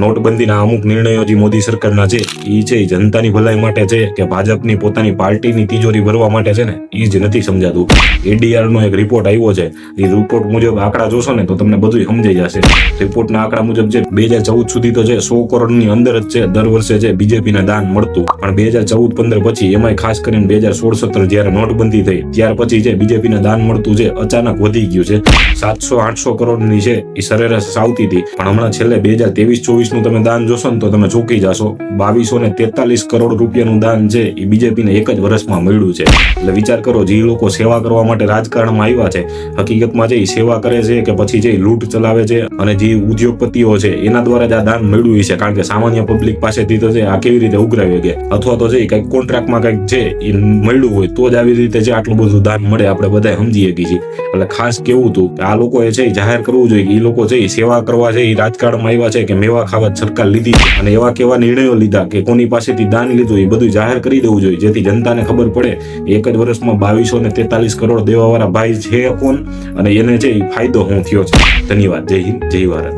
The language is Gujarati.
નોટબંધીના અમુક નિર્ણયો જે મોદી સરકારના છે એ છે એ જનતાની ભલાઈ માટે છે, કે ભાજપની પોતાની પાર્ટીની તિજોરી ભરવા માટે છે ને એ જ નથી સમજાતું. એડીઆર નો એક રિપોર્ટ આવ્યો છે એ રિપોર્ટ મુજબ આંકડા જોશો ને, તો તમને બધું સમજાઈ જશે. રિપોર્ટના આંકડા મુજબ જે બે હજાર ચૌદ સુધી તો છે, સો કરોડની અંદર જ છે, દર વર્ષે છે બીજેપીને દાન મળતું. પણ બે હજાર ચૌદ પંદર પછી એમાંય ખાસ કરીને બે હજાર સોળ સત્તર જ્યારે નોટબંધી થઈ, ત્યાર પછી છે બીજેપીને દાન મળતું છે, અચાનક વધી ગયું છે. સાતસો, આઠસો કરોડની છે એ સરેરાશ આવતી હતી. પણ હમણાં છેલ્લે બે હજાર ત્રેવીસ, ચોવીસ નું તમે દાન જોશો ને તો તમે ચોકી જશો. બાવીસો ને તેતાલીસ કરોડ રૂપિયાનું દાન છે એ બીજેપીને એક જ વર્ષમાં મળ્યું છે. એટલે વિચાર કરો, જે લોકો સેવા કરવા માટે રાજકારણમાં આવ્યા છે, હકીકતમાં જે સેવા કરે છે કે પછી જે લૂંટ ચલાવે છે અને જે ઉદ્યોગપતિઓ છે, એના દ્વારા જ આ દાન મળ્યું છે. કારણ કે સામાન્ય પબ્લિક પાસેથી તો છે આ કેવી રીતે ઉઘરાવી કે અથવા તો જે કંઈક કોન્ટ્રાક્ટમાં કંઈક છે એ મળ્યું હોય, તો જ આવી રીતે જે આટલું બધું દાન મળે, આપણે બધા સમજી શકીએ છીએ. એટલે ખાસ કેવું હતું કે આ લોકોએ છે જાહેર કરવું જોઈએ કે એ લોકો છે એ સેવા કરવા છે એ રાજકારણમાં આવ્યા છે કે મેવા ખાવા સરકાર લીધી અને એવા કેવા નિર્ણયો લીધા કે કોની પાસેથી દાન લીધું એ બધું જાહેર કરી દેવું જોઈએ. જેથી જનતાને ખબર પડે એક જ વર્ષમાં બાવીસો ને તેતાલીસ કરોડ દેવાવાળા ભાઈ છે કોણ અને એને ઈ ફાયદો હું થયો છે. ધન્યવાદ. જય હિન્દ. જય ભારત.